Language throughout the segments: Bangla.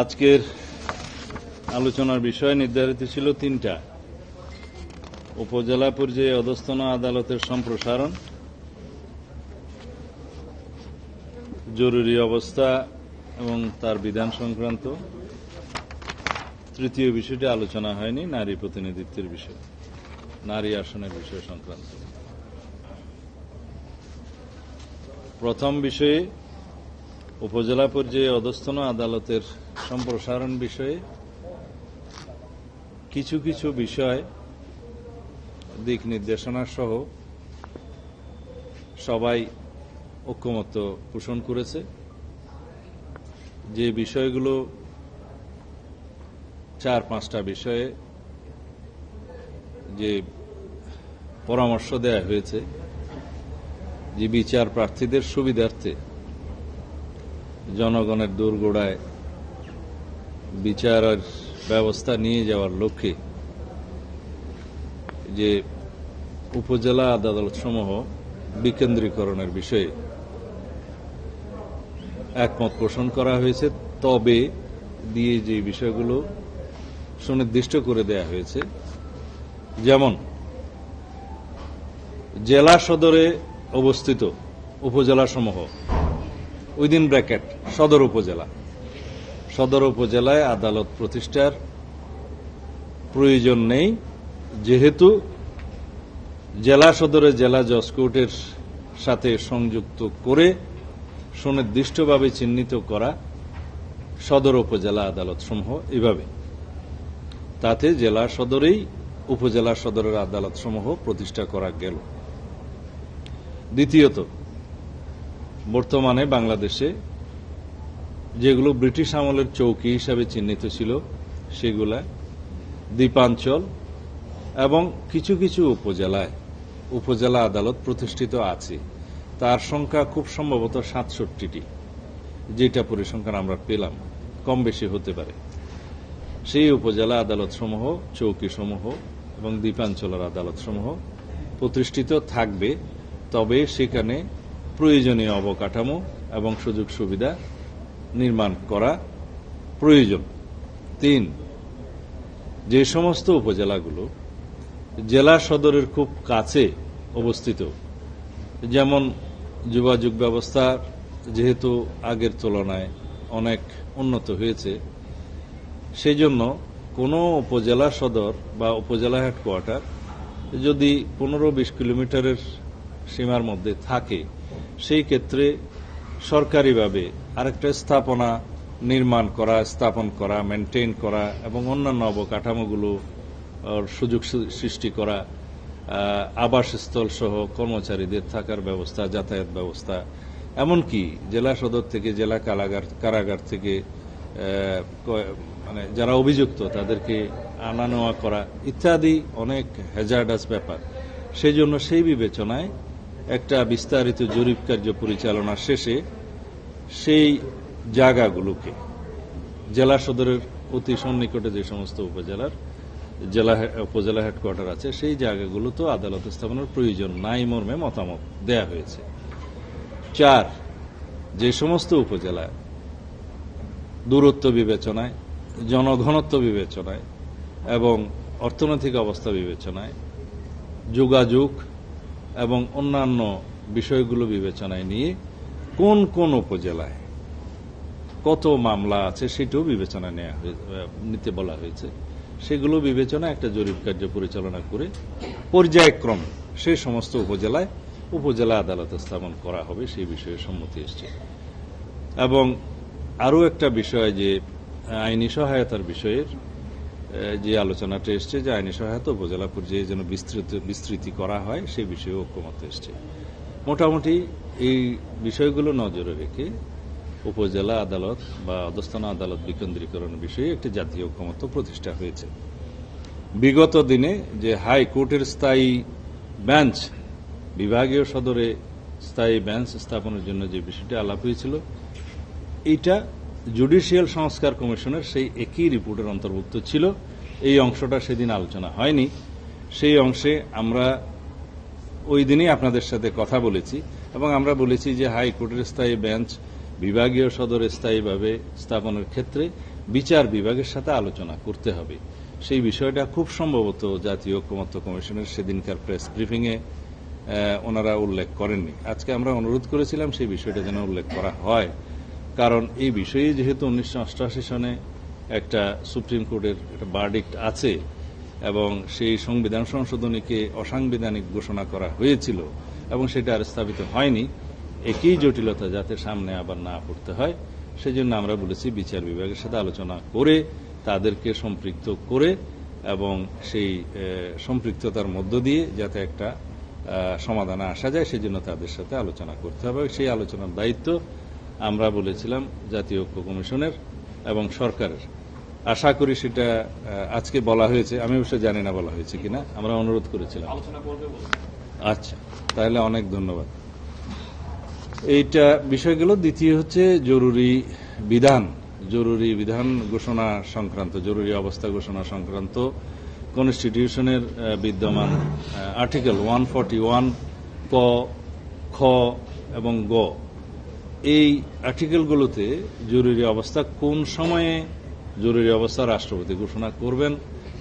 আজকের আলোচনার বিষয় নির্ধারিত ছিল তিনটা। উপজেলা পর্যায়ে অধস্তন আদালতের সম্প্রসারণ, জরুরি অবস্থা এবং তার বিধান সংক্রান্ত তৃতীয় বিষয়টি আলোচনা হয়নি, নারী প্রতিনিধিত্বের বিষয়। নারী আসনের বিষয় সংক্রান্ত। প্রথম বিষয়ে উপজেলা পর্যায়ে অধস্তন আদালতের সম্প্রসারণ বিষয়ে কিছু কিছু বিষয়, দিক নির্দেশনা সহ সবাই ঐক্যমত্য পোষণ করেছে। যে বিষয়গুলো চার, পাঁচটা বিষয়ে যে পরামর্শ দেয়া হয়েছে যে বিচার প্রার্থীদের সুবিধার্থে জনগণের দোরগোড়ায় বিচারের ব্যবস্থা নিয়ে যাওয়ার লক্ষ্যে যে উপজেলা আদালত সমূহ বিকেন্দ্রীকরণের বিষয়ে একমত পোষণ করা হয়েছে, তবে দিয়ে যে বিষয়গুলো সুনির্দিষ্ট করে দেয়া হয়েছে। যেমন, জেলা সদরে অবস্থিত উপজেলা সমূহ উইদিন ব্র্যাকেট, সদর উপজেলা। সদর উপজেলায় আদালত প্রতিষ্ঠার প্রয়োজন নেই। যেহেতু জেলা সদরে জেলা জজ কোর্টের সাথে সংযুক্ত করে সুনির্দিষ্টভাবে চিহ্নিত করা সদর উপজেলা আদালত সমূহ এভাবে। তাতে জেলা সদরেই উপজেলা সদরের আদালত সমূহ প্রতিষ্ঠা করা গেল। দ্বিতীয়ত, বর্তমানে বাংলাদেশে যেগুলো ব্রিটিশ আমলের চৌকি হিসাবে চিহ্নিত ছিল, সেগুলা দ্বীপাঞ্চল এবং কিছু কিছু উপজেলায়, উপজেলা আদালত প্রতিষ্ঠিত আছে। তার সংখ্যা খুব সম্ভবত সাতষট্টিটি, যেটা পরিসংখ্যান আমরা পেলাম। কম বেশি হতে পারে। সেই উপজেলা আদালত সমূহ চৌকি সমূহ এবং দ্বীপাঞ্চলের আদালত সমূহ প্রতিষ্ঠিত থাকবে। তবে সেখানে প্রয়োজনীয় অবকাঠামো এবং সুযোগ সুবিধা নির্মাণ করা প্রয়োজন। তিন, যে সমস্ত উপজেলাগুলো জেলা সদরের খুব কাছে অবস্থিত, যেমন যোগাযোগ ব্যবস্থা যেহেতু আগের তুলনায় অনেক উন্নত হয়েছে সেই জন্য কোনো উপজেলা সদর বা উপজেলা হেডকোয়ার্টার যদি পনেরো বিশ কিলোমিটারের সীমার মধ্যে থাকে, সেই ক্ষেত্রে সরকারিভাবে আরেকটা স্থাপনা নির্মাণ করা, স্থাপন করা মেনটেন করা এবং অন্যান্য অবকাঠামোগুলো সুযোগ সৃষ্টি করা আবাসস্থল সহ কর্মচারীদের থাকার ব্যবস্থা, যাতায়াত ব্যবস্থা, এমনকি জেলা সদর থেকে জেলা কারাগার কারাগার থেকে মানে যারা অভিযুক্ত, তাদেরকে আনা নেওয়া করা ইত্যাদি অনেক হ্যাজার্ডাস ব্যাপার। সেই জন্য সেই বিবেচনায় একটা বিস্তারিত জরিপ কার্য পরিচালনা শেষে সেই জায়গাগুলোকে, জেলা সদরের অতি সন্নিকটে যে সমস্ত উপজেলার, জেলা উপজেলা হেডকোয়ার্টার আছে, সেই জায়গাগুলোতেও আদালত স্থাপনের প্রয়োজন নাই মর্মে মতামত দেয়া হয়েছে। চার, যে সমস্ত উপজেলায় দূরত্ব বিবেচনায় জনঘনত্ব বিবেচনায় এবং অর্থনৈতিক অবস্থা বিবেচনায়, যোগাযোগ এবং অন্যান্য বিষয়গুলো বিবেচনায় নিয়ে কোন কোন উপজেলায় কত মামলা আছে সেটাও বিবেচনা নেওয়া নিতে বলা হয়েছে। সেগুলো বিবেচনা একটা জরিপ কার্য পরিচালনা করে পর্যায়ক্রমে সেই সমস্ত উপজেলায় উপজেলা আদালত স্থাপন করা হবে সেই বিষয়ে সম্মতি এসছে। এবং আরও একটা বিষয় যে আইনি সহায়তার বিষয়ের যে আলোচনাটা এসছে যে আইনি সহায়তা উপজেলা পর্যায়ে যেন বিস্তৃত, বিস্তৃতি করা হয় সেই বিষয়ে ঐক্যমত এসছে। মোটামুটি এই বিষয়গুলো নজরে রেখে উপজেলা আদালত বা অধস্থান আদালত বিকেন্দ্রীকরণ বিষয়ে একটি জাতীয় ঐক্যমত্য প্রতিষ্ঠা হয়েছে। বিগত দিনে যে হাইকোর্টের স্থায়ী বেঞ্চ, বিভাগীয় সদরে স্থায়ী বেঞ্চ স্থাপনের জন্য যে বিষয়টি আলাপ হয়েছিল, এইটা জুডিশিয়াল সংস্কার কমিশনের সেই একই রিপোর্টের অন্তর্ভুক্ত ছিল। এই অংশটা সেদিন আলোচনা হয়নি। সেই অংশে আমরা ওই দিনই আপনাদের সাথে কথা বলেছি এবং আমরা বলেছি যে হাইকোর্টের স্থায়ী বেঞ্চ বিভাগীয় সদর স্থায়ীভাবে স্থাপনের ক্ষেত্রে বিচার বিভাগের সাথে আলোচনা করতে হবে। সেই বিষয়টা খুব সম্ভবত জাতীয় ঐক্যমত্য কমিশনের সেদিনকার প্রেস ব্রিফিংয়ে ওনারা উল্লেখ করেননি। আজকে আমরা অনুরোধ করেছিলাম সেই বিষয়টা যেন উল্লেখ করা হয়। কারণ এই বিষয়ে যেহেতু উনিশশো অষ্টআশি সনে একটা সুপ্রিম কোর্টের একটা বার্ডিক্ট আছে এবং সেই সংবিধান সংশোধনীকে অসাংবিধানিক ঘোষণা করা হয়েছিল এবং সেটা আর স্থাপিত হয়নি, একই জটিলতা যাতে সামনে আবার না পড়তে হয়, সেজন্য আমরা বলেছি বিচার বিভাগের সাথে আলোচনা করে তাদেরকে সম্পৃক্ত করে এবং সেই সম্পৃক্ততার মধ্য দিয়ে যাতে একটা সমাধানে আসা যায়, সেজন্য তাদের সাথে আলোচনা করতে হবে সেই আলোচনার দায়িত্ব আমরা বলেছিলাম জাতীয় ঐক্য কমিশনের এবং সরকারের। আশা করি সেটা আজকে বলা হয়েছে। আমি অবশ্য জানি না বলা হয়েছে কিনা। আমরা অনুরোধ করেছিলাম। আলোচনা করবে আচ্ছা তাহলে অনেক ধন্যবাদ। এইটা বিষয়গুলো দ্বিতীয় হচ্ছে জরুরি বিধান। জরুরি বিধান ঘোষণা সংক্রান্ত জরুরি অবস্থা ঘোষণা সংক্রান্ত কনস্টিটিউশনের বিদ্যমান আর্টিকেল ওয়ান ফর্টি ওয়ান ক খ এবং গ। এই আর্টিকেলগুলোতে জরুরি অবস্থা কোন সময়ে জরুরি অবস্থা রাষ্ট্রপতি ঘোষণা করবেন,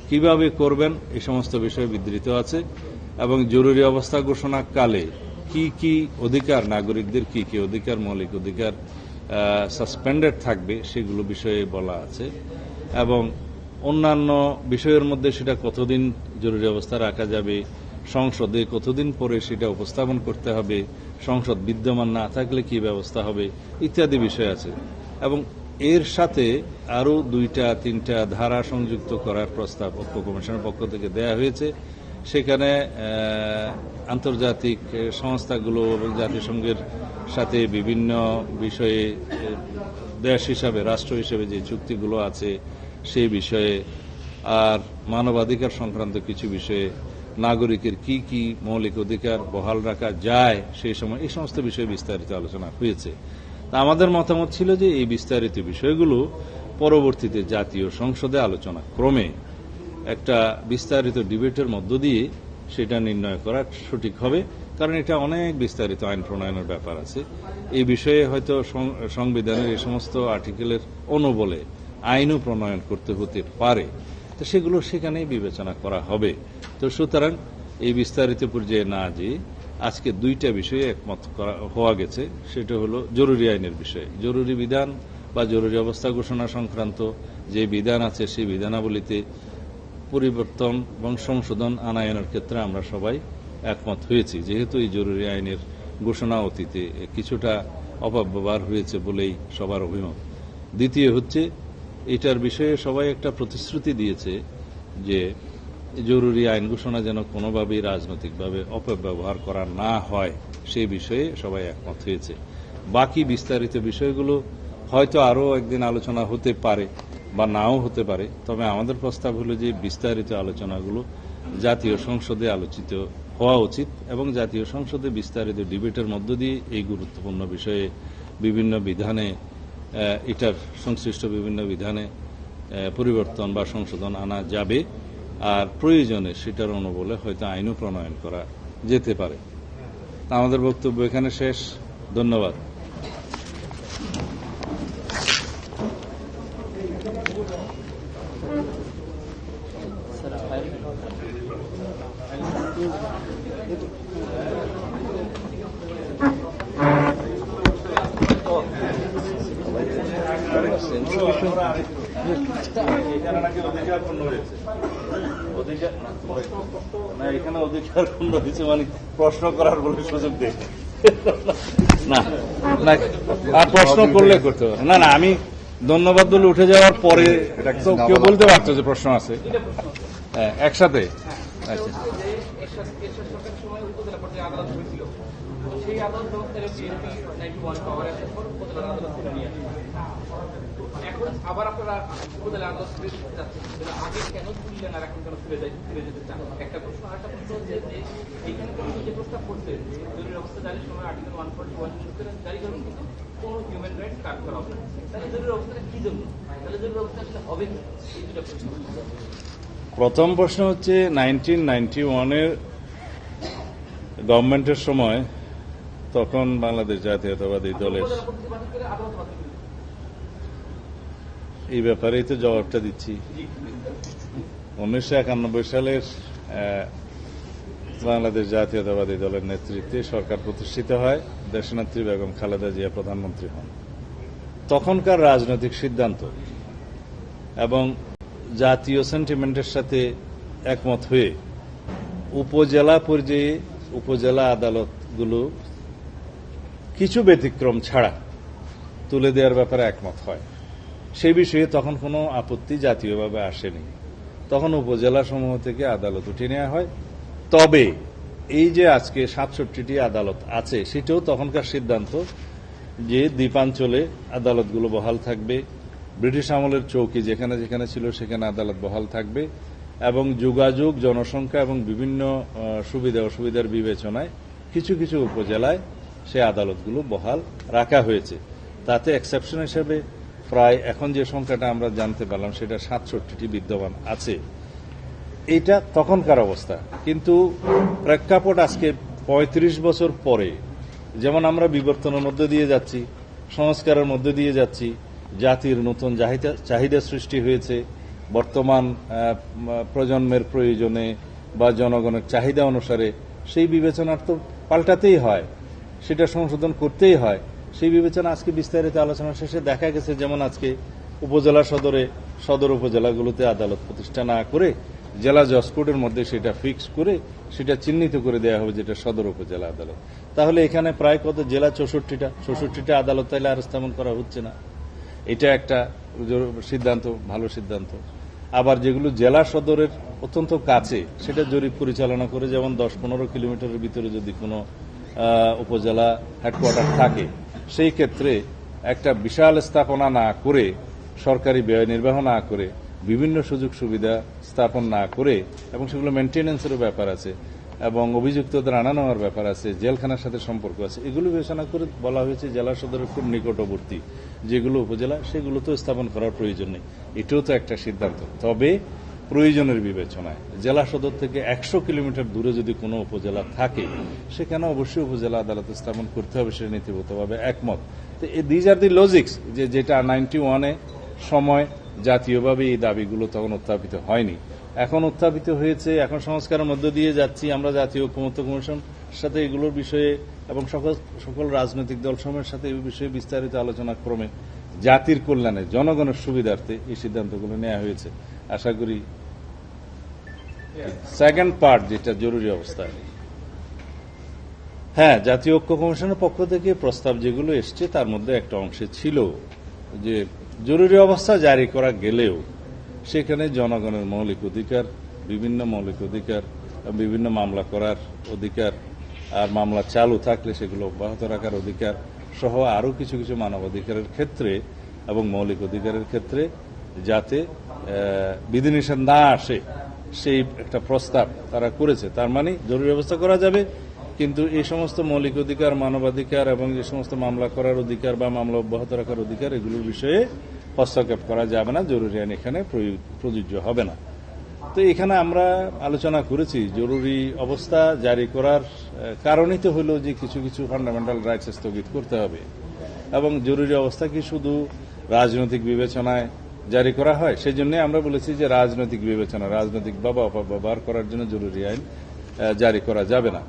কীভাবে করবেন, এই সমস্ত বিষয়ে বিধৃত আছে। এবং জরুরি অবস্থা ঘোষণাকালে কি কি অধিকার, নাগরিকদের কি কি অধিকার, মৌলিক অধিকার সাসপেন্ডেড থাকবে সেগুলো বিষয়ে বলা আছে। এবং অন্যান্য বিষয়ের মধ্যে সেটা কতদিন জরুরি অবস্থা রাখা যাবে সংসদে কতদিন পরে সেটা উপস্থাপন করতে হবে, সংসদ বিদ্যমান না থাকলে কি ব্যবস্থা হবে, ইত্যাদি বিষয় আছে। এবং এর সাথে আরও দুইটা, তিনটা ধারা সংযুক্ত করার প্রস্তাব ঐক্য কমিশনের পক্ষ থেকে দেয়া হয়েছে। সেখানে আন্তর্জাতিক সংস্থাগুলো এবং জাতিসংঘের সাথে বিভিন্ন বিষয়ে দেশ হিসাবে, রাষ্ট্র হিসেবে যে চুক্তিগুলো আছে সেই বিষয়ে আর মানবাধিকার সংক্রান্ত কিছু বিষয়ে নাগরিকের কি কি মৌলিক অধিকার বহাল রাখা যায় সেই সময় এই সমস্ত বিষয়ে বিস্তারিত আলোচনা হয়েছে। তা আমাদের মতামত ছিল যে এই বিস্তারিত বিষয়গুলো পরবর্তীতে জাতীয় সংসদে আলোচনা ক্রমে একটা বিস্তারিত ডিবেটের মধ্য দিয়ে সেটা নির্ণয় করা সঠিক হবে, কারণ এটা অনেক বিস্তারিত আইন প্রণয়নের ব্যাপার আছে। এই বিষয়ে হয়তো সংবিধানের এই সমস্ত আর্টিকেলের অনুবলে আইনও প্রণয়ন করতে হতে পারে। তো সেগুলো সেখানেই বিবেচনা করা হবে। তো সুতরাং এই বিস্তারিত পর্যায়ে না যে আজকে দুইটা বিষয়ে একমত করা হওয়া গেছে। সেটা হলো জরুরি আইনের বিষয়। জরুরি বিধান বা জরুরি অবস্থা ঘোষণা সংক্রান্ত যে বিধান আছে, সেই বিধানাবলীতে পরিবর্তন এবং সংশোধন আনায়নের ক্ষেত্রে আমরা সবাই একমত হয়েছি। যেহেতু এই জরুরি আইনের ঘোষণা অতীতে কিছুটা অপব্যবহার হয়েছে বলেই সবার অভিমত। দ্বিতীয় হচ্ছে এটার বিষয়ে সবাই একটা প্রতিশ্রুতি দিয়েছে যে জরুরি আইন ঘোষণা যেন কোনোভাবেই রাজনৈতিকভাবে অপব্যবহার করা না হয়, সে বিষয়ে সবাই একমত হয়েছে। বাকি বিস্তারিত বিষয়গুলো হয়তো আরও একদিন আলোচনা হতে পারে বা নাও হতে পারে, তবে আমাদের প্রস্তাব হলো যে বিস্তারিত আলোচনাগুলো জাতীয় সংসদে আলোচিত হওয়া উচিত এবং জাতীয় সংসদে বিস্তারিত ডিবেটের মধ্য দিয়ে এই গুরুত্বপূর্ণ বিষয়ে বিভিন্ন বিধানে এটার সংশ্লিষ্ট বিভিন্ন বিধানে পরিবর্তন বা সংশোধন আনা যাবে। আর প্রয়োজনে সেটার অনুবলে হয়তো আইনও প্রণয়ন করা যেতে পারে। আমাদের বক্তব্য এখানে শেষ। ধন্যবাদ না এখানে ক্ষুণ্ণ হয়েছে মানে প্রশ্ন করার বলে সুযোগ দেয় না না আর প্রশ্ন করলে করতে পারে না না আমি ধন্যবাদ বলে উঠে যাওয়ার পরে তো কেউ বলতে পারতো যে প্রশ্ন আছে। হ্যাঁ, একসাথে। আচ্ছা সেই আদালত আবার আপনারা উপজেলা আদালত তুলে দিতে চাচ্ছেন আগে কেন তুললেন আর এখন কেন তুলে যেতে চান? একটা প্রশ্ন আর একটা প্রশ্ন হচ্ছে যে যে প্রস্তাব করছে জরুরি অবস্থা জারির সময় আর্টিকেল ওয়ান ফোর্টি ওয়ান জারি করুন কিন্তু কোনো হিউম্যান রাইটস কাট করা হবে তাহলে জরুরি অবস্থাটা কি জন্য? তাহলে জরুরি অবস্থা আসলে হবে কি? এই দুটা প্রশ্ন। প্রথম প্রশ্ন হচ্ছে নাইনটিন নাইনটি ওয়ানের গভর্নমেন্টের সময় তখন বাংলাদেশ জাতীয়তাবাদী দলের উপজেলা পরিষদ বাতিল করে আদালত বাতিল করে। এই ব্যাপারেই তো জবাবটা দিচ্ছি। উনিশশো একানব্বই সালের বাংলাদেশ জাতীয়তাবাদী দলের নেতৃত্বে সরকার প্রতিষ্ঠিত হয়, দেশনেত্রী বেগম খালেদা জিয়া প্রধানমন্ত্রী হন। তখনকার রাজনৈতিক সিদ্ধান্ত এবং জাতীয় সেন্টিমেন্টের সাথে একমত হয়ে উপজেলা পর্যায়ে উপজেলা আদালতগুলো কিছু ব্যতিক্রম ছাড়া তুলে দেওয়ার ব্যাপারে একমত হয়। সেই বিষয়ে তখন কোনো আপত্তি জাতীয়ভাবে আসেনি। তখন উপজেলা সমূহ থেকে আদালত উঠে নেওয়া হয়। তবে এই যে আজকে সাতষট্টিটি আদালত আছে, সেটাও তখনকার সিদ্ধান্ত যে দ্বীপাঞ্চলে আদালতগুলো বহাল থাকবে, ব্রিটিশ আমলের চৌকি যেখানে যেখানে ছিল সেখানে আদালত বহাল থাকবে, এবং যোগাযোগ, জনসংখ্যা এবং বিভিন্ন সুবিধা অসুবিধার বিবেচনায় কিছু কিছু উপজেলায় সে আদালতগুলো বহাল রাখা হয়েছে। তাতে এক্সেপশন হিসেবে প্রায় এখন যে সংখ্যাটা আমরা জানতে পারলাম, সেটা সাতষট্টিটি বিদ্যমান আছে। এটা তখনকার অবস্থা। কিন্তু প্রেক্ষাপট আজকে ৩৫ বছর পরে, যেমন আমরা বিবর্তনের মধ্যে দিয়ে যাচ্ছি, সংস্কারের মধ্যে দিয়ে যাচ্ছি, জাতির নতুন চাহিদা চাহিদা সৃষ্টি হয়েছে, বর্তমান প্রজন্মের প্রয়োজনে বা জনগণের চাহিদা অনুসারে, সেই বিবেচনার তো পাল্টাতেই হয়। সেটা সংশোধন করতেই হয়। সেই বিবেচনা আজকে বিস্তারিত আলোচনা শেষে দেখা গেছে যেমন আজকে উপজেলা সদরে, সদর উপজেলাগুলোতে আদালত প্রতিষ্ঠা না করে জেলা জজ কোর্টের মধ্যে সেটা ফিক্স করে সেটা চিহ্নিত করে দেওয়া হবে যেটা সদর উপজেলা আদালত। তাহলে এখানে প্রায় কত? জেলা চৌষট্টিটা। চৌষট্টিটা আদালত তাইলে আর স্থাপন করা হচ্ছে না। এটা একটা সিদ্ধান্ত, ভালো সিদ্ধান্ত। আবার যেগুলো জেলা সদরের অত্যন্ত কাছে, সেটা জরিপ পরিচালনা করে যেমন দশ পনেরো কিলোমিটারের ভিতরে যদি কোনো উপজেলা হেডকোয়ার্টার থাকে। সেই ক্ষেত্রে একটা বিশাল স্থাপনা না করে, সরকারি ব্যয় নির্বাহ না করে, বিভিন্ন সুযোগ সুবিধা স্থাপন না করে, এবং সেগুলো মেনটেন্যান্সেরও ব্যাপার আছে, এবং অভিযুক্তদের আনা নেওয়ার ব্যাপার আছে, জেলখানার সাথে সম্পর্ক আছে, এগুলো বিবেচনা করে বলা হয়েছে জেলা সদরের খুব নিকটবর্তী। যেগুলো উপজেলা, সেগুলো তো স্থাপন করার প্রয়োজন নেই। এটাও তো একটা সিদ্ধান্ত। তবে প্রয়োজনের বিবেচনায়। জেলা সদর থেকে একশো কিলোমিটার দূরে যদি কোনো উপজেলা থাকে সেখানে অবশ্যই উপজেলা আদালত স্থাপন করতে হবে, সেটা নীতিগতভাবে একমত। তো দিজ আর দি লজিক্স যে যেটা নাইনটি ওয়ানে সময় জাতীয়ভাবে এই দাবিগুলো তখন উত্থাপিত হয়নি। এখন উত্থাপিত হয়েছে, এখন সংস্কারের মধ্য দিয়ে যাচ্ছি, আমরা জাতীয় ঐক্যমত্য কমিশন সাথে এগুলোর বিষয়ে এবং সকল সকল রাজনৈতিক দলসমূহের সাথে এই বিষয়ে বিস্তারিত আলোচনা ক্রমে জাতির কল্যাণে, জনগণের সুবিধার্থে এই সিদ্ধান্তগুলো নেওয়া হয়েছে। আশা করি সেকেন্ড পার্ট যেটা জরুরি অবস্থায় হ্যাঁ জাতীয় ঐক্য কমিশনের পক্ষ থেকে প্রস্তাব যেগুলো এসছে, তার মধ্যে একটা অংশে ছিল যে জরুরি অবস্থা জারি করা গেলেও সেখানে জনগণের মৌলিক অধিকার, বিভিন্ন মৌলিক অধিকার, বিভিন্ন মামলা করার অধিকার আর মামলা চালু থাকলে সেগুলো অব্যাহত রাখার অধিকার সহ আরও কিছু কিছু মানবাধিকারের ক্ষেত্রে এবং মৌলিক অধিকারের ক্ষেত্রে যাতে বিধিনিষেধ না আসে, সেই একটা প্রস্তাব তারা করেছে। তার মানে জরুরি ব্যবস্থা করা যাবে, কিন্তু এই সমস্ত মৌলিক অধিকার, মানবাধিকার এবং যে সমস্ত মামলা করার অধিকার বা মামলা অব্যাহত রাখার অধিকার, এগুলোর বিষয়ে হস্তক্ষেপ করা যাবে না। জরুরি আইন এখানে প্রয়ো- প্রযোজ্য হবে না। তো এখানে আমরা আলোচনা করেছি, জরুরি অবস্থা জারি করার কারণই তো হলো যে কিছু কিছু ফান্ডামেন্টাল রাইটস স্থগিত করতে হবে। এবং জরুরি অবস্থা কি শুধু রাজনৈতিক বিবেচনায় জারি করা হয়। সেই জন্য আমরা বলেছি যে রাজনৈতিক বিবেচনা, রাজনৈতিক বাবা অপব্যবহার করার জন্য জরুরি আইন জারি করা যাবে না।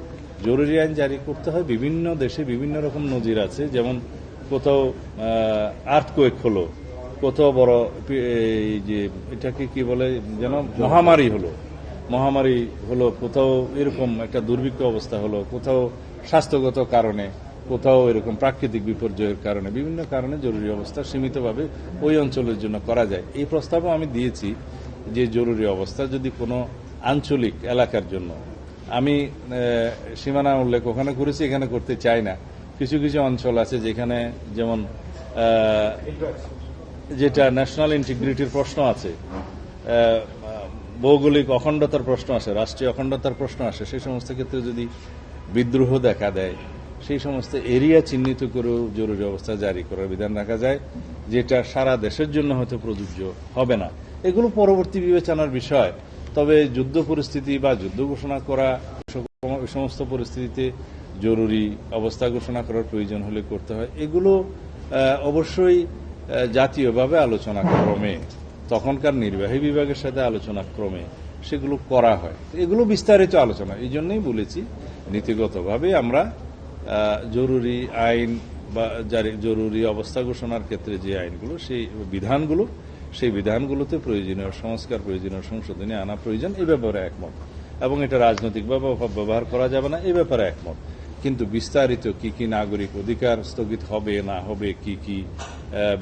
জরুরি আইন জারি করতে হয় বিভিন্ন দেশে বিভিন্ন রকম নজির আছে। যেমন কোথাও আর্থকোয়েক হলো, কোথাও বড় এই যে এটাকে কি বলে যেন, মহামারী হলো। মহামারী হলো, কোথাও এরকম একটা দুর্ভিক্ষ অবস্থা হলো, কোথাও স্বাস্থ্যগত কারণে কোথাও এরকম প্রাকৃতিক বিপর্যয়ের কারণে, বিভিন্ন কারণে জরুরি অবস্থা সীমিতভাবে ওই অঞ্চলের জন্য করা যায়। এই প্রস্তাবও আমি দিয়েছি যে জরুরি অবস্থা যদি কোনো আঞ্চলিক এলাকার জন্য। আমি সীমানা উল্লেখ ওখানে করেছি, এখানে করতে চাই না। কিছু কিছু অঞ্চল আছে যেখানে যেমন যেটা ন্যাশনাল ইন্টিগ্রিটির প্রশ্ন আছে। ভৌগোলিক অখণ্ডতার প্রশ্ন আসে রাষ্ট্রীয় অখণ্ডতার প্রশ্ন আসে সেই সমস্ত ক্ষেত্রে যদি বিদ্রোহ দেখা দেয় সেই সমস্ত এরিয়া চিহ্নিত করেও জরুরি অবস্থা জারি করার বিধান রাখা যায়, যেটা সারা দেশের জন্য হয়তো প্রযোজ্য হবে না। এগুলো পরবর্তী বিবেচনার বিষয়। তবে যুদ্ধ পরিস্থিতি বা যুদ্ধ ঘোষণা করা সম- সমস্ত পরিস্থিতিতে জরুরি অবস্থা ঘোষণা করার প্রয়োজন হলে করতে হয়। এগুলো অবশ্যই জাতীয়ভাবে আলোচনা ক্রমে, তখনকার নির্বাহী বিভাগের সাথে আলোচনা ক্রমে সেগুলো করা হয়। এগুলো বিস্তারিত আলোচনা, এই জন্যই বলেছি। নীতিগতভাবে আমরা জরুরি আইন বা জারি জরুরি অবস্থা ঘোষণার ক্ষেত্রে যে আইনগুলো, সেই বিধানগুলো, সেই বিধানগুলোতে প্রয়োজনীয় সংস্কার, প্রয়োজনীয় সংশোধনী আনা প্রয়োজন, এ ব্যাপারে একমত। এবং এটা রাজনৈতিকভাবে ব্যবহার করা যাবে না, এ ব্যাপারে একমত। কিন্তু বিস্তারিত কি কি নাগরিক অধিকার স্থগিত হবে, না হবে, কি কি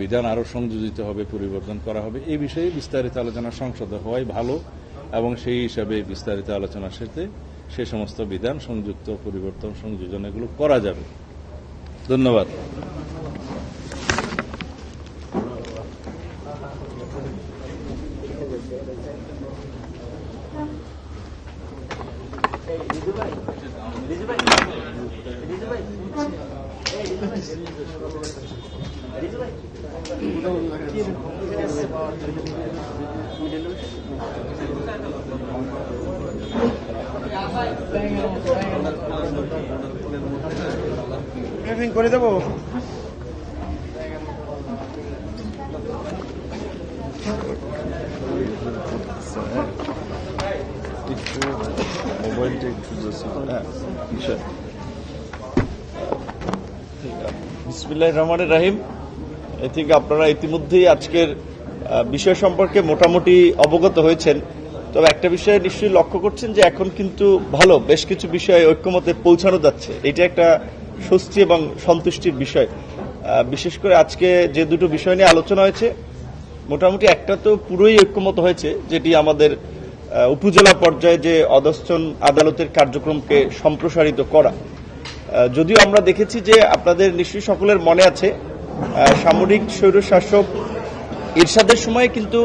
বিধান আরও সংযোজিত হবে, পরিবর্তন করা হবে এই বিষয়ে বিস্তারিত আলোচনা সংসদে হওয়াই ভালো। এবং সেই হিসাবে বিস্তারিত আলোচনার সাথে সে সমস্ত বিধান সংযুক্ত পরিবর্তন সংযোজন এগুলো করা যাবে। ধন্যবাদ। ব্রিফিং করে দেবো? রহমান রাহিম। আই থিঙ্ক আপনারা ইতিমধ্যেই আজকের বিষয় সম্পর্কে মোটামুটি অবগত হয়েছেন। তবে একটা বিষয়ে নিশ্চয়ই লক্ষ্য করছেন যে এখন কিন্তু ভালো, বেশ কিছু বিষয়ে ঐক্যমতে পৌঁছানো যাচ্ছে। এটা একটা স্বস্তি এবং সন্তুষ্টির বিষয়। বিশেষ করে আজকে যে দুটো বিষয় নিয়ে আলোচনা হয়েছে, মোটামুটি একটা তো পুরোই ঐক্যমত হয়েছে, যেটি আমাদের উপজেলা পর্যায়ে যে অধস্থন আদালতের কার্যক্রমকে সম্প্রসারিত করা। যদিও আমরা দেখেছি যে আপনাদের নিশ্চয়ই সকলের মনে আছে সামরিক স্বৈরশাসক এরশাদের সময় কিন্তু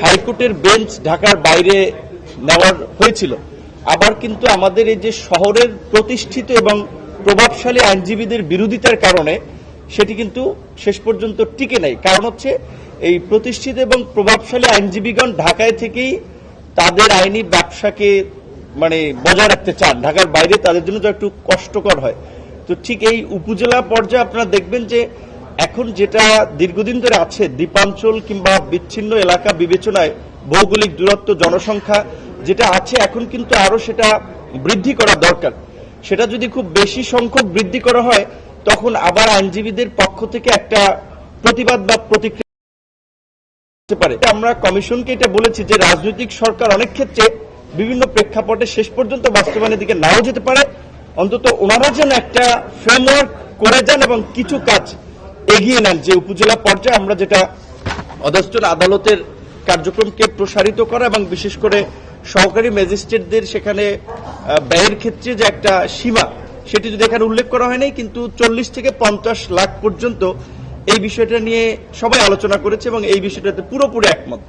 হাইকোর্টের বেঞ্চ ঢাকার বাইরে নেওয়ার হয়েছিল। আবার কিন্তু আমাদের এই যে শহরের প্রতিষ্ঠিত এবং প্রভাবশালী আইনজীবীদের বিরোধিতার কারণে সেটি কিন্তু শেষ পর্যন্ত টিকে নাই। কারণ হচ্ছে, এই প্রতিষ্ঠিত এবং প্রভাবশালী আইনজীবীগণ ঢাকায় থেকেই তাদের আইনি ব্যবসাকে মানে বজায় রাখতে চান। ঢাকার বাইরে তাদের জন্য তো একটু কষ্টকর হয়। তো ঠিক এই উপজেলা পর্যায়ে আপনারা দেখবেন যে, এখন যেটা দীর্ঘদিন ধরে আছে দ্বীপাঞ্চল কিংবা বিচ্ছিন্ন এলাকা বিবেচনায় ভৌগোলিক দূরত্ব, জনসংখ্যা যেটা আছে, এখন কিন্তু আরও সেটা বৃদ্ধি করা দরকার। সেটা যদি খুব বেশি সংখ্যক বৃদ্ধি করা হয়, তখন আবার আইনজীবীদের পক্ষ থেকে একটা প্রতিবাদ বা প্রতিক্রিয়া পারে। আমরা কমিশনকে এটা বলেছি যে রাজনৈতিক সরকার অনেক ক্ষেত্রে বিভিন্ন প্রেক্ষাপটে শেষ পর্যন্ত বাস্তবায়নের দিকে নাও যেতে পারে। অন্তত ওনারা যেন একটা ফ্রেমওয়ার্ক করে যান এবং কিছু কাজ এগিয়ে নেন। যে উপজেলা পর্যায়ে আমরা যেটা অধস্থন আদালতের কার্যক্রমকে প্রসারিত করা এবং বিশেষ করে সহকারী ম্যাজিস্ট্রেটদের সেখানে ব্যয়ের ক্ষেত্রে যে একটা সীমা, সেটি যদি এখানে উল্লেখ করা হয় নাই, কিন্তু চল্লিশ থেকে পঞ্চাশ লাখ পর্যন্ত এই বিষয়টা নিয়ে সবাই আলোচনা করেছে এবং এই বিষয়টাতে পুরোপুরি একমত।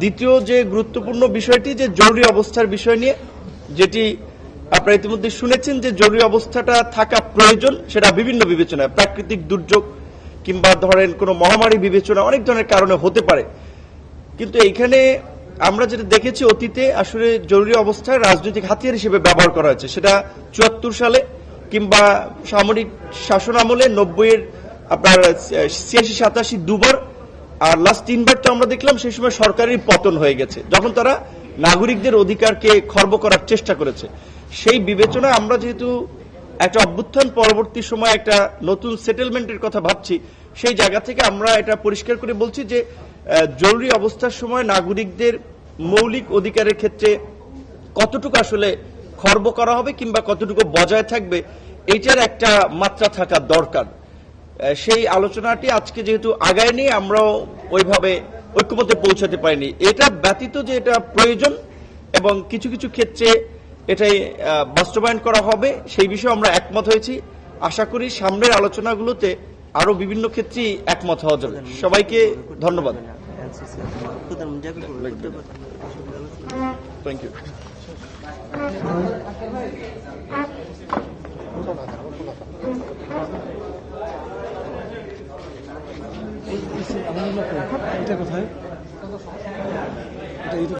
দ্বিতীয় যে গুরুত্বপূর্ণ বিষয়টি, যে জরুরি অবস্থার বিষয় নিয়ে, যেটি আপনারা ইতিমধ্যে শুনেছেন যে জরুরি অবস্থাটা থাকা প্রয়োজন, সেটা বিভিন্ন বিবেচনায়, প্রাকৃতিক দুর্যোগ কিংবা ধরেন কোনো মহামারী বিবেচনা অনেক ধরনের কারণে হতে পারে। কিন্তু এইখানে আমরা যেটা দেখেছি অতীতে আসলে জরুরি অবস্থায় রাজনৈতিক হাতিয়ার হিসেবে ব্যবহার করা হয়েছে। সেটা চুয়াত্তর সালে কিংবা সামরিক শাসন আমলে নব্বইয়ের আপনার ছিয়াশি, সাতাশি দুবার, আর লাস্ট তিনবার তো আমরা দেখলাম সেই সময় সরকারের পতন হয়ে গেছে, যখন তারা নাগরিকদের অধিকারকে খর্ব করার চেষ্টা করেছে। সেই বিবেচনায় আমরা যেহেতু একটা অভ্যুত্থান, পরবর্তী সময় একটা নতুন সেটেলমেন্টের কথা ভাবছি, সেই জায়গা থেকে আমরা এটা পরিষ্কার করে বলছি যে জরুরি অবস্থার সময় নাগরিকদের মৌলিক অধিকারের ক্ষেত্রে কতটুকু আসলে খর্ব করা হবে কিংবা কতটুকু বজায় থাকবে এটার একটা মাত্রা থাকা দরকার। সেই আলোচনাটি আজকে যেহেতু আগায় নিয়ে আমরাও ওইভাবে ঐক্যমতে পৌঁছাতে পারিনি। এটা ব্যতীত যে এটা প্রয়োজন এবং কিছু কিছু ক্ষেত্রে এটাই বাস্তবায়ন করা হবে, সেই বিষয়ে আমরা একমত হয়েছি। আশা করি সামনের আলোচনাগুলোতে আরও বিভিন্ন ক্ষেত্রেই একমত হওয়া যাবে। সবাইকে ধন্যবাদ। থ্যাংক ইউ এটা কোথায় এটা